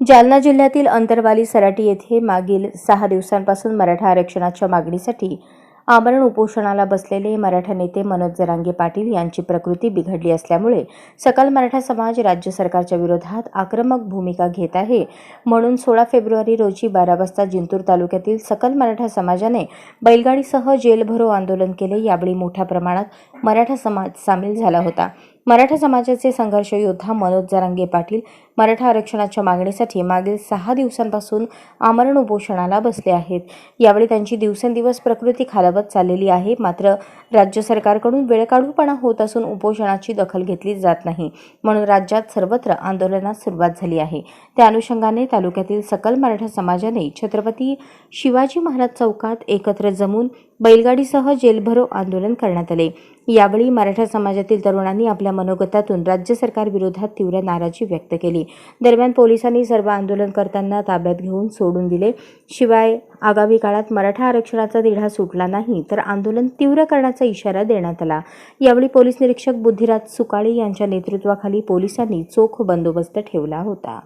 जालना जिल्ह्यातील अंतरवाली सराटी येथे मागील सहा दिवसांपासून मराठा आरक्षणाच्या मागणीसाठी आमरण उपोषणाला बसलेले मराठा नेते मनोज जरांगे पाटील यांची प्रकृती बिघडली असल्यामुळे सकल मराठा समाज राज्य सरकारच्या विरोधात आक्रमक भूमिका घेत आहे. म्हणून सोळा फेब्रुवारी रोजी बारा वाजता जिंतूर तालुक्यातील सकल मराठा समाजाने बैलगाडीसह जेलभरो आंदोलन केले. यावेळी मोठ्या प्रमाणात मराठा समाज सामील झाला होता. मराठा समाजाचे संघर्ष योद्धा मनोज जरांगे पाटील मराठा आरक्षणाच्या मागणीसाठी मागील सहा दिवसांपासून आमरण उपोषणाला बसले आहेत. यावेळी त्यांची दिवसेंदिवस प्रकृती खालावत चाललेली आहे. मात्र राज्य सरकारकडून वेळकाढूपणा होत असून उपोषणाची दखल घेतली जात नाही. म्हणून राज्यात सर्वत्र आंदोलनास सुरुवात झाली आहे. त्या अनुषंगाने तालुक्यातील सकल मराठा समाजाने छत्रपती शिवाजी महाराज चौकात एकत्र जमून बैलगाडीसह जेलभरो आंदोलन करण्यात आले. यावेळी मराठा समाजातील तरुणांनी आपल्या मनोगतातून राज्य सरकार विरोधात तीव्र नाराजी व्यक्त केली. दरम्यान पोलिसांनी सर्व आंदोलन करताना ताब्यात घेऊन सोडून दिले. शिवाय आगामी काळात मराठा आरक्षणाचा तिढा सुटला नाही तर आंदोलन तीव्र करण्याचा इशारा देण्यात आला. यावेळी पोलीस निरीक्षक बुद्धिराज सुकाळे यांच्या नेतृत्वाखाली पोलिसांनी चोख बंदोबस्त ठेवला होता.